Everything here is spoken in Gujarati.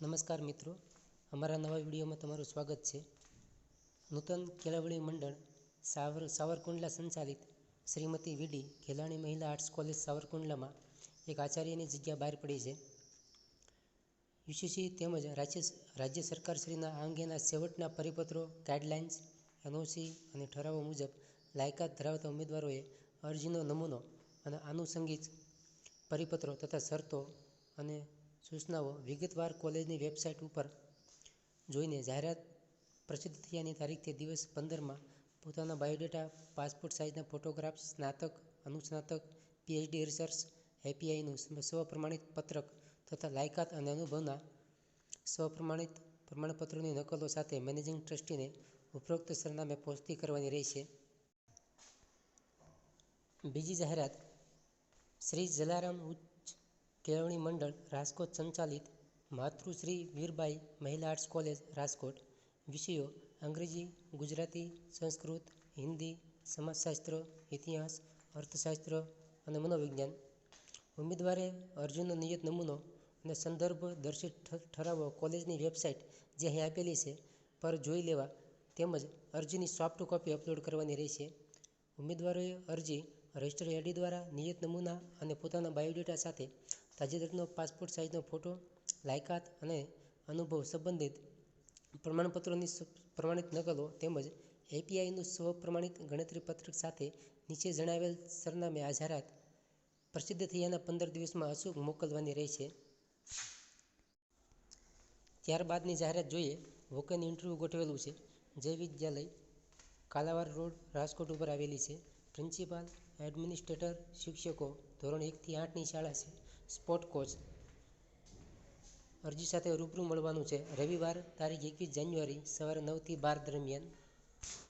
નમસ્કાર મિત્રો. અમારા નવા વિડીયોમાં તમારું સ્વાગત છે. નૂતન કેળવણી મંડળ સાવર, સાવરકુંડલા સંચાલિત શ્રીમતી વીડી ખેલાણી મહિલા આર્ટ્સ કોલેજ સાવરકુંડલામાં એક આચાર્યની જગ્યા બહાર પડી છે. યુસીસી તેમજ રાજ્ય રાજ્ય સરકારશ્રીના આ અંગેના છેવટના પરિપત્રો ગાઈડલાઇન્સ એનઓસી અને ઠરાવો મુજબ લાયકાત ધરાવતા ઉમેદવારોએ અરજીનો નમૂનો અને આનુષંગિક પરિપત્રો તથા શરતો અને સૂચનાઓ વિગતવાર કોલેજની વેબસાઇટ ઉપર જોઈને જાહેરાત પ્રસિદ્ધ થયાની તારીખથી દિવસ પંદરમાં પોતાના બાયોડેટા, પાસપોર્ટ સાઇઝના ફોટોગ્રાફ્સ, સ્નાતક, અનુસ્નાતક પીએચડી રિસર્ચ એપીઆઈનું સ્વપ્રમાણિત પત્રક તથા લાયકાત અને અનુભવના સ્વપ્રમાણિત પ્રમાણપત્રોની નકલો સાથે મેનેજિંગ ટ્રસ્ટીને ઉપરોક્ત સરનામે પહોંચતી કરવાની રહેશે બીજી જાહેરાત શ્રી જલારામ કેળવણી મંડળ રાજકોટ સંચાલિત માતૃશ્રી વીરબાઈ મહિલા આર્ટ્સ કોલેજ રાજકોટ વિષયો અંગ્રેજી, ગુજરાતી, સંસ્કૃત, હિન્દી, સમાજશાસ્ત્ર, ઇતિહાસ, અર્થશાસ્ત્ર અને મનોવિજ્ઞાન. ઉમેદવારે અરજીનો નિયત નમૂનો અને સંદર્ભ દર્શિત ઠરાવો કોલેજની વેબસાઇટ જે અહીં આપેલી છે, પર જોઈ લેવા તેમજ અરજીની સોફ્ટ કોપી અપલોડ કરવાની રહેશે. ઉમેદવારોએ અરજી રજિસ્ટર એડી દ્વારા નિયત નમૂના અને પોતાના બાયોડેટા સાથે તાજેતરનો પાસપોર્ટ સાઇઝનો ફોટો, લાયકાત અને અનુભવ સંબંધિત પ્રમાણપત્રોની પ્રમાણિત નકલો તેમજ એપીઆઈનું સ્વપ્રમાણિત ગણતરી પત્રક સાથે નીચે જણાવેલ સરનામે આ જાહેરાત પ્રસિદ્ધ થયાના પંદર દિવસમાં અચૂક મોકલવાની રહેશે. ત્યારબાદની જાહેરાત જોઈએ વોક-ઇન ઇન્ટરવ્યૂ ગોઠવેલું છે. જય વિદ્યાલય કાલાવાર રોડ, રાજકોટ ઉપર આવેલી છે. પ્રિન્સિપાલ, એડમિનિસ્ટ્રેટર, શિક્ષકો, ધોરણ એકથી આઠની શાળા છે. Sport coach. અરજી સાથે રૂબરૂ મળવાનું છે. રવિવાર તારીખ એકવીસ જાન્યુઆરી સવારે નવથી બાર દરમિયાન.